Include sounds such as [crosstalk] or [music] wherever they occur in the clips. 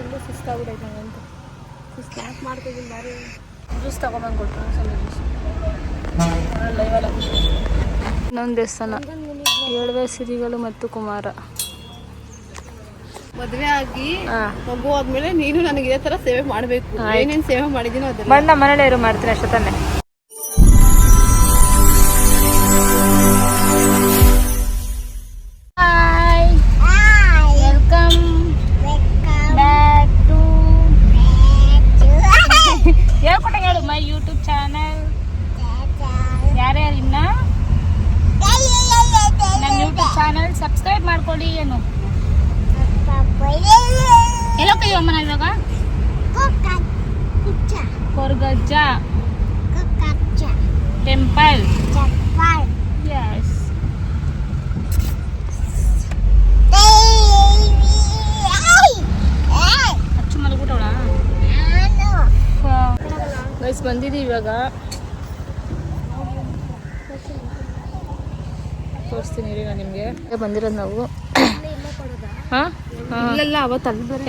Full ಸುಸ್ತಾಗ್ಬಿಟ್ಟೈತೆ ನಂಗಂತೂ. ಸುಸ್ತು ಯಾಕೆ ಮಾಡ್ತಿದ್ದೀನಿ ಬಾರಿ. ಜ್ಯೂಸ್ ತಗೊಂಬಂದು ಕೊಟ್ಟು ಸ್ವಲ್ಪ ಜ್ಯೂಸ್. ಇನ್ನೊಂದು ದೇವಸ್ಥಾನ. ಏಳುವೆ ಸಿರಿಗಳು ಮತ್ತು ಕುಮಾರ. ಮದುವೆ ಆಗಿ ಮಗು ಆದ್ಮೇಲೆ ನೀನು ನನಗೆ ಇದೇ ತರ ಸೇವೆ ಮಾಡಬೇಕು. ಏನೇನು ಸೇವೆ ಮಾಡಿದೀನೋ ಅದನ್ನ ಮನೇಲಿ ಇರು ಮಾಡ್ತೀನಿ ಅಷ್ಟೇ ತಾನೆ ಅಮ್ಮನ ಇವಾಗ? ಕೊರ್ಗಜ್ಜ. ಟೆಂಪಲ್. ಯಸ್ ಅಚ್ಚು ಮಲಗ್ಬಿಟ್ಟವಳ ಗೈಸ್ ಬಂದಿದ್ದೀವಿ ಇವಾಗ. ತೋರಿಸ್ತೀನಿ ರೀ ನಾನು ನಿಮಗೆ. ಬಂದಿರೋದು ನಾವು ಹಾಂ ಹಾಂ ಇಲ್ಲೆಲ್ಲ ಅವತ್ತು ಅಲ್ಲಿ ಬೇರೆ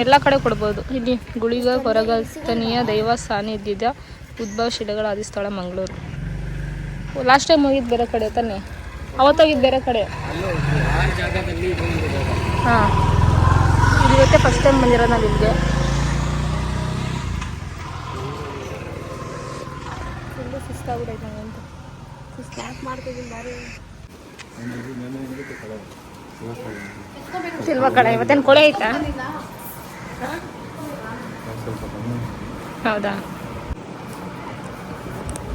ಎಲ್ಲ ಕಡೆ ಕೊಡ್ಬೋದು. ಇಲ್ಲಿ ಗುಳಿಗ ಕೊರಗಸ್ತನೀಯ ದೈವ ಸಾನ್ನಿಧ್ಯದ ಉದ್ಭವ ಶಿಲೆಗಳ ಆದಿಸ್ಥಳ ಮಂಗಳೂರು. ಲಾಸ್ಟ್ ಟೈಮ್ ಹೋಗಿದ್ದು ಬೇರೆ ಕಡೆ ತಾನೆ? ಅವತ್ತೋಗಿದ್ದು ಬೇರೆ ಕಡೆ? ಹಾಂ. ಇವತ್ತೇ ಫಸ್ಟ್ ಟೈಮ್ ಬಂದಿರೋದು ನಾವು ಇಲ್ಲಿಗೆ. ಸುಸ್ತಾಗ್ಬಿಡೈತೆ ಸುಸ್ತು ಮಾಡ್ತಿದ್ದೀನಿ ಬಾರಿ. ಸಿಲ್ವ ಕಡೆ ಐತಾ? ಹೌದಾ?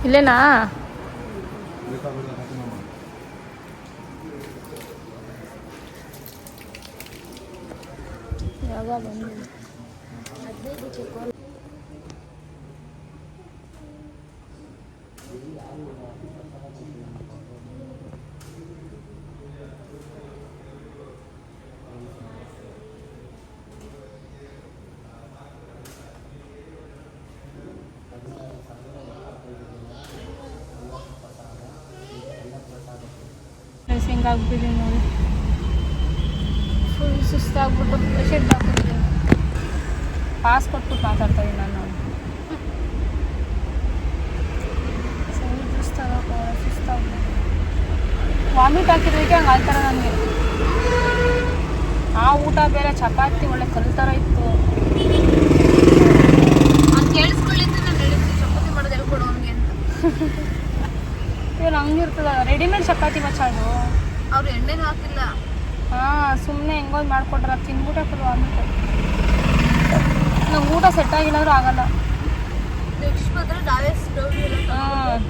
ಇಲ್ಲೇನಾ? ಯಾವಾಗ ಫ್ರೆಂಡ್ಸ್ ನೋಡಿ. ಫುಲ್ ಸುಸ್ತಾಗ್ಬಿಟ್ಟು ಶೆಡ್ ಆಗ್ಬಿಟ್ಟಿದ್ದೀನಿ ಪಾಸ್ ಕೊಟ್ಬಿಟ್ಟು ಮಾತಾಡ್ತಾ ಇದ್ದೀನಿ ನಾನು. ಸರಿ ಸುಸ್ತಾಗ ಸುಸ್ತಾಗ್ಬಿಟ್ಟು ವಾಮಿಟ್ ಹಾಕಿರೋದಕ್ಕೆ ಹಂಗೆ ಆಯ್ತಾರ ನನಗೆ. ಆ ಊಟ ಬೇರೆ ಚಪಾತಿ ಒಳ್ಳೆ ಕಲ್ ಥರ ಇತ್ತು. [laughs] ಇವ್ರು ಹಂಗಿರ್ತದ ರೆಡಿಮೇಡ್ ಚಪಾತಿ ಮಚ್ಚಾಡು ಅವ್ರು ಎಣ್ಣೆನೂ ಹಾಕಿಲ್ಲ. ಹಾ ಸುಮ್ಮನೆ ಹೆಂಗೊಂದು ಮಾಡ್ಕೊಟ್ರ ತಿನ್ಬಿಟ್ಟೆ ಫುಲ್ ವಾಮಿಟ್ ನಂಗೆ ಊಟ ಸೆಟ್ ಆಗಿಲ್ಲ ಆಗಲ್ಲ. ನೆಕ್ಸ್ಟ್ ಮಾತ್ರ ನಾವೇ ಸ್ಟೌ ಹಾಂ.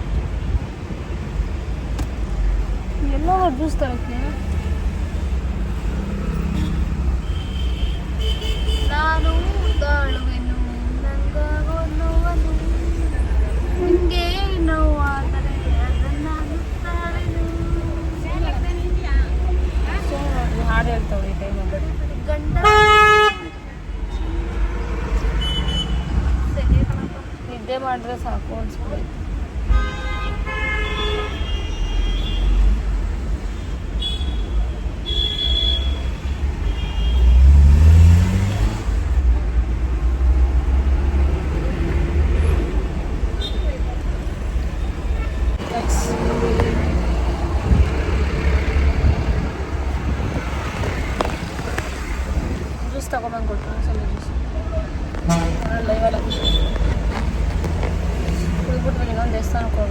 ಎಲ್ಲೋ ಜ್ಯೂಸ್ ತರಕ್ಕೆ? ನಾನು ತಾಳುವೆನು ಸಾಕು ಅನ್ಸ್ಬಿಡೈತೆ ಜ್ಯೂಸ್ ತಗೊಂಬಂದು ಕೊಟ್ಟು ಸ್ವಲ್ಪ ಜ್ಯೂಸ್ ಲೈವಲ್ಲ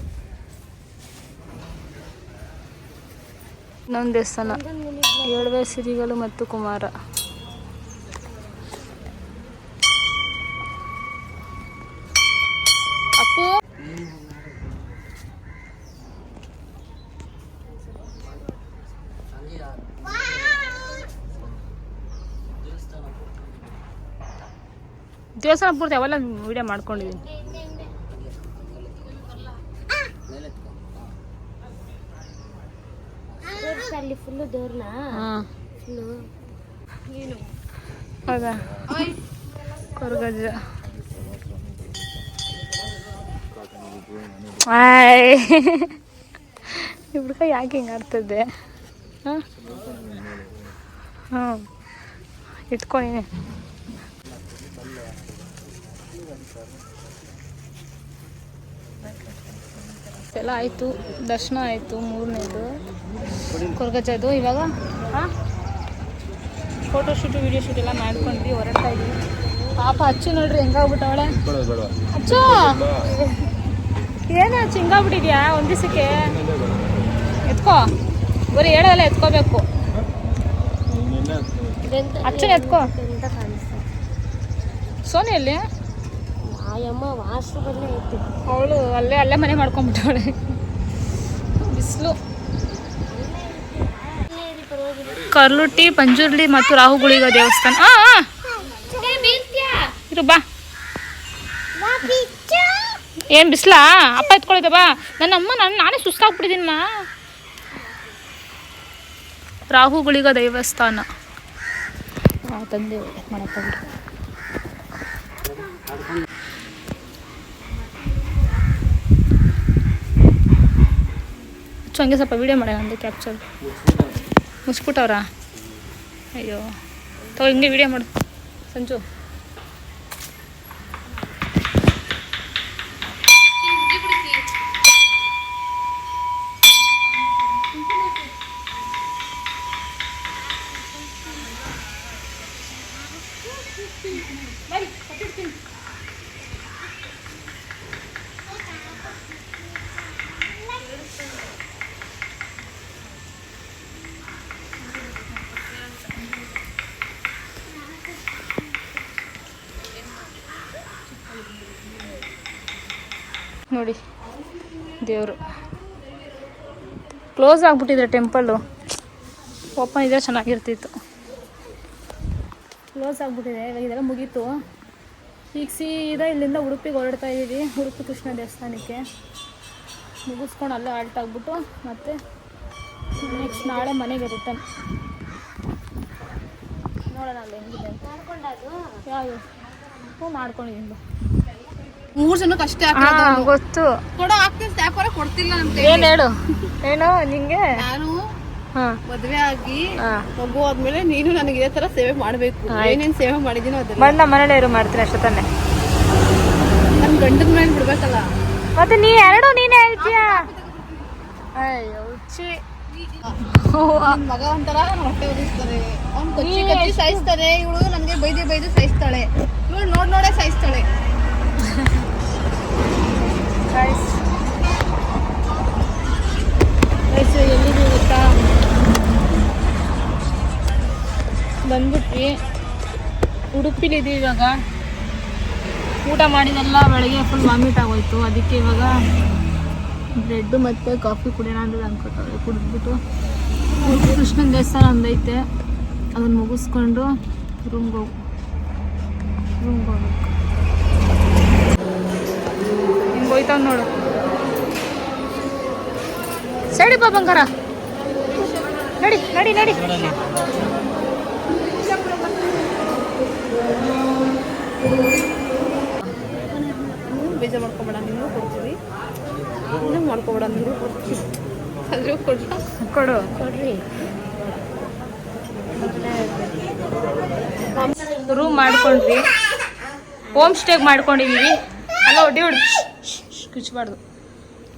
ಇನ್ನೊಂದು ದೇವಸ್ಥಾನ ಏಳುವೆ ಸಿರಿಗಳು ಮತ್ತು ಕುಮಾರ. ದೇವಸ್ಥಾನ ಪೂರ್ತಿ ಅವೆಲ್ಲ ವಿಡಿಯೋ ಮಾಡ್ಕೊಂಡಿದ್ದೀನಿ? ಹೌದಾ? ಕೊರಗಜ್ಜ. ಹುಡ್ಗ ಯಾಕೆ ಹಿಂಗೆ ಆಡ್ತದೆ ಹಾಂ? ಹಾಂ. ಇಟ್ಕೊಂಡಿನಿ ಎಲ್ಲ ಆಯಿತು. ದರ್ಶನ ಆಯಿತು, ಮೂರನೇದು. ಕೊರಗಜ್ಜದು ಇವಾಗ, ಹಾಂ? ಫೋಟೋ ಶೂಟು ವಿಡಿಯೋ ಶೂಟ್ ಎಲ್ಲ ಮಾಡ್ಕೊಂಡ್ವಿ, ಹೊರಡ್ತಾ ಇದ್ವಿ. ಪಾಪ ಅಚ್ಚು ನೋಡ್ರಿ, ಹೆಂಗಾಗ್ಬಿಟ್ಟವಳೆ? ಅಚ್ಚು! ಏನು ಅಚ್ಚು, ಹಿಂಗಾಗ್ಬಿಟ್ಟಿದ್ಯಾ? ಒಂದು ದಿವಸಕ್ಕೆ? ಎತ್ಕೋ. ಬರೀ ಹೇಳೋಲ್ಲ ಎತ್ಕೋಬೇಕು. ಅಚ್ಚು ಎತ್ಕೋ. ಸೋನಿ ಎಲ್ಲಿ ಆಯಮ್ಮ ವಾಶ್ರೂಮಲ್ಲೇ ಇತ್ತು ಅವಳು ಅಲ್ಲೇ ಅಲ್ಲೇ ಮನೆ ಮಾಡ್ಕೊಂಡ್ಬಿಟ್ಟವಳೆ. ಬಿಸಿಲು. ಕರ್ಲುಟ್ಟಿ ಪಂಜುರ್ಲಿ ಮತ್ತು ರಾಹುಗುಳಿಗ ದೇವಸ್ಥಾನ. ಇರು, ಬಾ. ಏನ್ ಬಿಸ್ಲಾ? ಅಪ್ಪ ಎತ್ಕೊಳ್ಳಿದ ಬಾ. ನನ್ನ ಅಮ್ಮ ನಾನು ನಾನೇ ಸುಸ್ತಾಗ್ಬಿಟ್ಟಿದ್ದೀನಮ್ಮ. ರಾಹುಗುಳಿಗ ದೇವಸ್ಥಾನ. ತಂದೆ ಮಾಡಪ್ಪ ಅಚ್ಚು ಹಂಗೆ ಸ್ವಲ್ಪ ವೀಡಿಯೋ ಮಾಡೋಣ ಅಂದೆ ಕ್ಯಾಪ್ಚರ್ ಮುಸ್ಬಿಟ್ಟವ್ರಾ ಅಯ್ಯೋ. ತಗೋ ಹಿಂಗೆ ವೀಡಿಯೋ ಮಾಡು. ಸಂಜು. ನೋಡಿ. ದೇವರು. ಕ್ಲೋಸ್ ಆಗಿಬಿಟ್ಟಿದ್ರೆ ಟೆಂಪಲ್ಲು ಓಪನ್ ಇದ್ರೆ ಚೆನ್ನಾಗಿರ್ತಿತ್ತು. ಕ್ಲೋಸ್ ಆಗಿಬಿಟ್ಟಿದೆ, ಇವಾಗ ಇದೆಲ್ಲ ಮುಗೀತು. ಈಗ ಸೀದಾ ಇಲ್ಲಿಂದ ಉಡುಪಿಗೆ ಹೊರಡ್ತಾ ಇದ್ದೀವಿ ಉಡುಪಿ ಕೃಷ್ಣ ದೇವಸ್ಥಾನಕ್ಕೆ. ಮುಗಿಸ್ಕೊಂಡು ಅಲ್ಲೇ ಆಲ್ಟ್ ಆಗಿಬಿಟ್ಟು ಮತ್ತೆ ನೆಕ್ಸ್ಟ್ ನಾಳೆ ಮನೆಗೆ ರಿಟರ್ನ್ ನೋಡೋಣ ಅಲ್ಲಿ ಹೆಂಗಿದೆ ಅಂತ. ಯಾವ ಹ್ಞೂ, ಮಾಡ್ಕೊಂಡಿದ್ದೀನಿ. ಮೂರ್ ಜನಕ್ಕೆ ಅಷ್ಟೇ ಗೊತ್ತು. ಕೊಡೋ ಆಗ್ತೀನಿ ಪರ ಕೊಡ್ತಿಲ್ಲ ಅಂತ ಏನ್ ಹೇಳು? ಏನೋ ನಿಂಗೆ? ನಾನು ಹಾಂ. ಮದ್ವೆ ಆಗಿ ಮಗು ಆದ್ಮೇಲೆ ನೀನು ನನಗೆ ಇದೇ ತರ ಸೇವೆ ಮಾಡ್ಬೇಕು. ಏನೇನ್ ಸೇವೆ ಮಾಡಿದೀನೋ ಅದನ್ನ. ಬಂದ ಮನೇಲಿ ಮಾಡ್ತೀನಿ ಅಷ್ಟೇ ತಾನೆ ನನ್ ಗಂಡದ ಮೇಲೆ ಬಿಡ್ಬೇಕಲ್ಲ. ಮತ್ತೆ ನೀ ಎರಡು ನೀನೇ ಹೇಳ್ತೀಯ? ಅಯ್ಯೋ ಉಚ್ಚಿ. ಮಗ ಒಂಥರ ಹೊಟ್ಟೆ ಉದಿಸ್ತಾರೆ ಅವ್ನ್ ಕಚ್ಚಿ ಕಚ್ಚಿ ಸಾಯಿಸ್ತಾರೆ. ಇವಳು ನನಗೆ ಬೈದಿ ಬೈದು ಸಾಯಿಸ್ತಾಳೆ. ಇವಳು ನೋಡ್ ನೋಡೇ ಸಾಯಿಸ್ತಾಳೆ. ಉಡುಪಿಲಿದ್ದೀವಿ ಇವಾಗ. ಊಟ ಮಾಡಿದೆಲ್ಲ ಬೆಳಗ್ಗೆ ಫುಲ್ ವಾಮಿಟ್ ಆಗೋಯ್ತು. ಅದಕ್ಕೆ ಇವಾಗ ಬ್ರೆಡ್ ಮತ್ತು ಕಾಫಿ ಕುಡಿಯೋಣ ಅಂತ ಅನ್ಕೊತಾರೆ ಕುಡಿದ್ಬಿಟ್ಟು ಕೃಷ್ಣನ ದೇವಸ್ಥಾನ ಒಂದೈತೆ. ಅದನ್ನು ಮುಗಿಸ್ಕೊಂಡು ರೂಮ್ಗೆ ಹೋಗಿ ರೂಮ್ಗೆ ಹೋಗ್ಬೇಕು. ಹಿಂಗೆ ಹೋಯ್ತಾವ ನೋಡು. ಸೈಡಿ ಬಂಗಾರ. ನಡಿ ನಡಿ ನಡಿ. ಬೇಜಾರ್ ಮಾಡ್ಕೊಬೇಡ ನಿನಗೂ ಕೊಡ್ತೀವಿ. ಏನು ಮಾಡ್ಕೊಬೇಡ ನಿನಗೂ ಕೊಡ್ತೀವಿ. ಅದ್ರೂ ಕೊಡ್ಲ ಕೊಡು. ಕೊಡ್ರಿ. ರೂಮ್ ಮಾಡ್ಕೊಂಡ್ವಿ. ಹೋಮ್ ಸ್ಟೇಗೆ ಮಾಡ್ಕೊಂಡಿದೀವಿ. Hello dude. ಕಿಚ್ಚಬಾರ್ದು.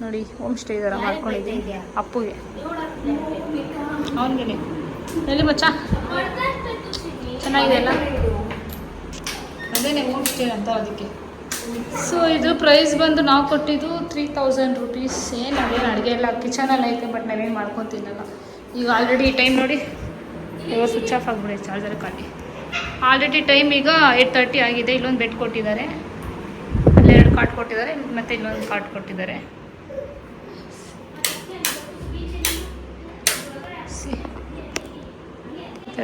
ನೋಡಿ ಹೋಮ್ ಸ್ಟೇ ಇದಾರ ಮಾಡ್ಕೊಂಡಿದ್ದೀವಿ ಅಪ್ಪುಗೆ. ಅವನಿಗೆ ಎಲ್ಲಿ ಮಚ್ಚ? ಚೆನ್ನಾಗಿದೆ ಅಲ್ಲ? ಅದೇನೆ ಹೋಮ್ ಸ್ಟೇ ಅಂತ ಅದಕ್ಕೆ. ಸೊ ಇದು ಪ್ರೈಸ್ ಬಂದು ನಾವು ಕೊಟ್ಟಿದ್ದು ತ್ರೀ ತೌಸಂಡ್ ರುಪೀಸ್ ಏನು ಅದೇನು ಅಡುಗೆ ಎಲ್ಲ ಕಿಚನಲ್ಲಿ ಐತೆ ಬಟ್ ನಾವೇನು ಮಾಡ್ಕೊತಿನ್ನಲ್ಲ ಈಗ ಆಲ್ರೆಡಿ ಟೈಮ್ ನೋಡಿ, ಇವಾಗ ಸ್ವಿಚ್ ಆಫ್ ಆಗಿಬಿಡಿ ಚಾರ್ಜರ್ ಖಾಲಿ ಆಲ್ರೆಡಿ ಟೈಮ್ ಈಗ ಏಟ್ ತರ್ಟಿ ಆಗಿದೆ. ಇಲ್ಲೊಂದು ಬೆಡ್ ಕೊಟ್ಟಿದ್ದಾರೆ. ಅಲ್ಲೆರಡು ಕಾರ್ಡ್ ಕೊಟ್ಟಿದ್ದಾರೆ. ಮತ್ತು ಇಲ್ಲೊಂದು ಕಾರ್ಡ್ ಕೊಟ್ಟಿದ್ದಾರೆ.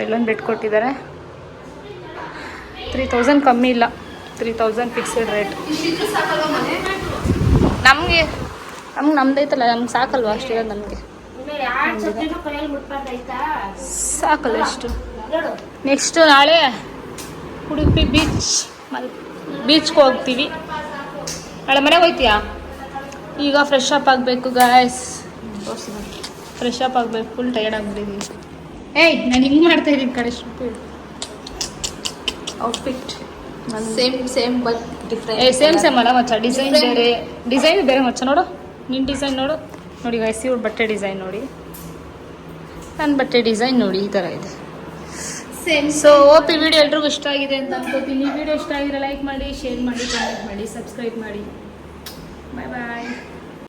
ಇಲ್ಲೊಂದು ಬೆಡ್ ಕೊಟ್ಟಿದ್ದಾರೆ. ತ್ರೀ ತೌಸಂಡ್ ಕಮ್ಮಿ ಇಲ್ಲ. ತ್ರೀ ತೌಸಂಡ್ ಫಿಕ್ಸ್ಡ್ ರೇಟ್ ನಮಗೆ, ನಮ್ಗೆ ನಮ್ದೈತಲ್ಲ ನಮ್ಗೆ ಸಾಕಲ್ವಾ ಅಷ್ಟಿರೋದು ನಮಗೆ. ಸಾಕಲ್ಲ ಎಷ್ಟು ನೆಕ್ಸ್ಟು ನಾಳೆ ಉಡುಪಿ ಬೀಚ್ ಮಲ್ ಬೀಚ್ಗೆ ಹೋಗ್ತೀವಿ. ನಾಳೆ ಮನೆಗೆ ಹೋಗ್ತೀಯಾ? ಈಗ ಫ್ರೆಶ್ ಅಪ್ ಆಗಬೇಕು ಗಾಯ್ಸ್ ಫ್ರೆಶ್ ಅಪ್ ಆಗಬೇಕು ಫುಲ್ ಟೈರ್ಡ್ ಆಗಿಬಿಟ್ಟಿದ್ದೀವಿ ಏಯ್, ನಾನು ಹಿಂಗೆ ಮಾಡ್ತಾ ಇದ್ದೀನಿ ಕಡೆ outfit same same but a different same same ಅಲ್ಲ ಮಚ್ಚ. ಡಿಸೈನ್. ಬೇರೆ. ಡಿಸೈನ್ ಬೇರೆ ಮಚ್ಚ ನೋಡು. ನಿನ್ನ ಡಿಸೈನ್ ನೋಡು. ನೋಡಿ ಗೈಸ್ ಇವ್ರ ಬಟ್ಟೆ ಡಿಸೈನ್ ನೋಡಿ. ನನ್ನ ಬಟ್ಟೆ ಡಿಸೈನ್ ನೋಡಿ ಈ ಥರ ಇದೆ. ಸೇಮ್ ಸೊ ಓಪಿ ವಿಡಿಯೋ ಎಲ್ರಿಗೂ ಇಷ್ಟ ಆಗಿದೆ ಅಂತ ಅನ್ಕೋತೀನಿ. ವಿಡಿಯೋ ಇಷ್ಟ ಆಗಿದ್ರೆ ಲೈಕ್ ಮಾಡಿ ಶೇರ್ ಮಾಡಿ ಕಮೆಂಟ್ ಮಾಡಿ ಸಬ್ಸ್ಕ್ರೈಬ್ ಮಾಡಿ. ಬಾಯ್ ಬಾಯ್